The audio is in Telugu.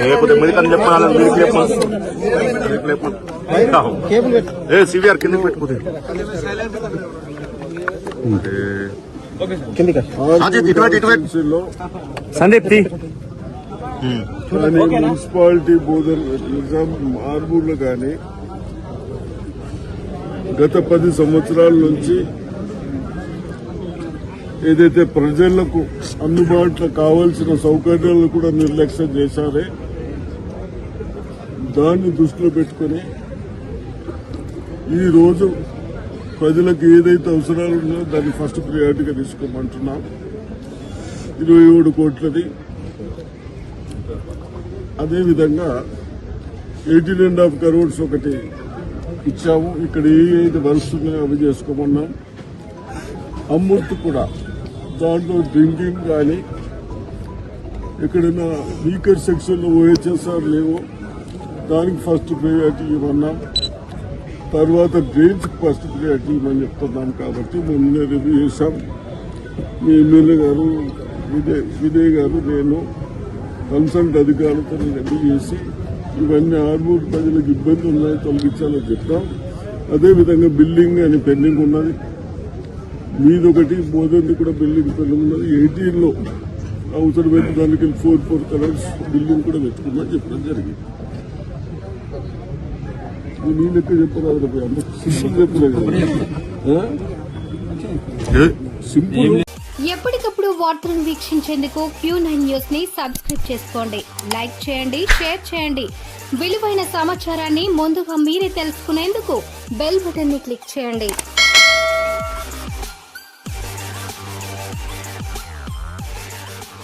లేకపోతే మెడికల్ చెప్పాలి మీరు చెప్పాలి ఏ సివిఆర్ కిందకి పెట్టుకుంటే సందీప్ కానీ మున్సిపాలిటీ బోధన నిజాం ఆర్మూర్లో కానీ గత పది సంవత్సరాల నుంచి ఏదైతే ప్రజలకు అందుబాటులో కావాల్సిన సౌకర్యాలను కూడా నిర్లక్ష్యం చేశారే దాన్ని దృష్టిలో పెట్టుకొని ఈరోజు ప్రజలకు ఏదైతే అవసరాలు ఉన్నాయో దాన్ని ఫస్ట్ ప్రియారిటీగా తీసుకోమంటున్నాం. ఇరవై ఏడు కోట్లది. అదేవిధంగా ఎయిటీన్ అండ్ హాఫ్ కరోడ్స్ ఒకటి ఇచ్చాము. ఇక్కడ ఏ అయితే వర్క్స్ అవి చేసుకోమన్నాం. అమృత్ కూడా దాంట్లో డ్రింకింగ్ కానీ ఎక్కడైనా వీకర్ సెక్షన్లో ఓహెచ్ఎస్ఆర్ లేవో దానికి ఫస్ట్ ప్రయారిటీ ఇవ్వన్నాం తర్వాత డ్రైన్స్కి ఫస్ట్ ప్రయారిటీ ఇవ్వమని చెప్తున్నాం కాబట్టి మొన్న రివ్యూ చేశాం. మీ ఎమ్మెల్యే గారు విజయ్ విజయ్ గారు నేను కన్సల్ట్ అధికారులతో రెడీ చేసి ఇవన్నీ ఆర్మూర్ ప్రజలకు ఇబ్బంది ఉన్నాయి తొలగించాలని చెప్తాం. అదేవిధంగా బిల్డింగ్ అని పెండింగ్ ఉన్నది. మీదొకటి బోధంది కూడా బిల్డింగ్ పెండింగ్ ఉన్నది. ఎయిటీన్లో అవసరమైన దానికి ఫోర్ ఫోర్ కలర్స్ బిల్డింగ్ కూడా పెట్టుకున్నా చెప్పడం జరిగింది. నీ లెక్క చెప్పరాదు సింపుల్ చెప్పలేదు సింపుల్ ఎప్పటికప్పుడు వార్తలను వీక్షించేందుకు క్యూ నైన్ న్యూస్ని సబ్స్క్రైబ్ చేసుకోండి. లైక్ చేయండి షేర్ చేయండి. విలువైన సమాచారాన్ని ముందుగా మీరే తెలుసుకునేందుకు బెల్ బటన్ని క్లిక్ చేయండి.